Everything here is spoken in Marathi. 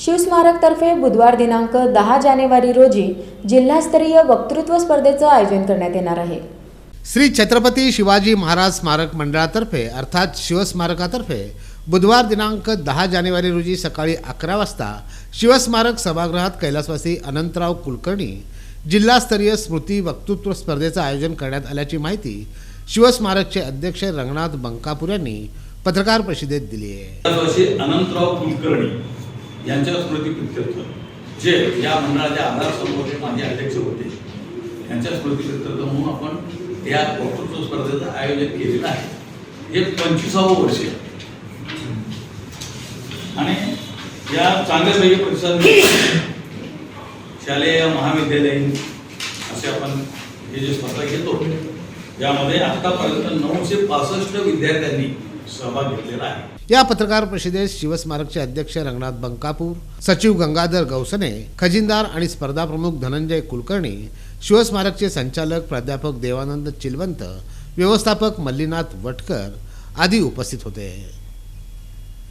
शिवस्मारकतर्फे बुधवार दिनांक दहा जानेवारी रोजी जिल्हास्तरीय वक्तृत्व स्पर्धेचं आयोजन करण्यात येणार आहे. श्री छत्रपती शिवाजी महाराज स्मारक मंडळातर्फे अर्थात शिवस्मारकातर्फे बुधवार दिनांक दहा जानेवारी रोजी सकाळी अकरा वाजता शिवस्मारक सभागृहात कैलासवासी अनंतराव कुलकर्णी जिल्हास्तरीय स्मृती वक्तृत्व स्पर्धेचं आयोजन करण्यात आल्याची माहिती शिवस्मारकचे अध्यक्ष रंगनाथ बंकापूर यांनी पत्रकार परिषदेत दिली आहे. अनंतराव कुलकर्णी यांच्या स्मृती प्रित्यर्थ जे या मंडळाच्या आधार समोर माझे अध्यक्ष होते यांच्या स्मृती प्रित्यर्थ म्हणून आपण या वक्तृत्व स्पर्धेचं आयोजन केलेलं आहे. हे पंचवीसावं वर्ष आणि या चांगल्यापैकी प्रतिसाद शालेय महाविद्यालयीन असे आपण हे जे स्पर्धा घेतो यामध्ये आतापर्यंत नऊशे पासष्ट विद्यार्थ्यांनी सहभाग घेतलेला आहे. या पत्रकार परिषदेत शिवस्मारकचे अध्यक्ष रंगनाथ बंकापूर सचिव गंगाधर गौसने खजिनदार आणि स्पर्धा प्रमुख धनंजय कुलकर्णी शिवस्मारकचे संचालक प्राध्यापक देवानंद चिलवंत व्यवस्थापक मल्लीनाथ वटकर आदी उपस्थित होते.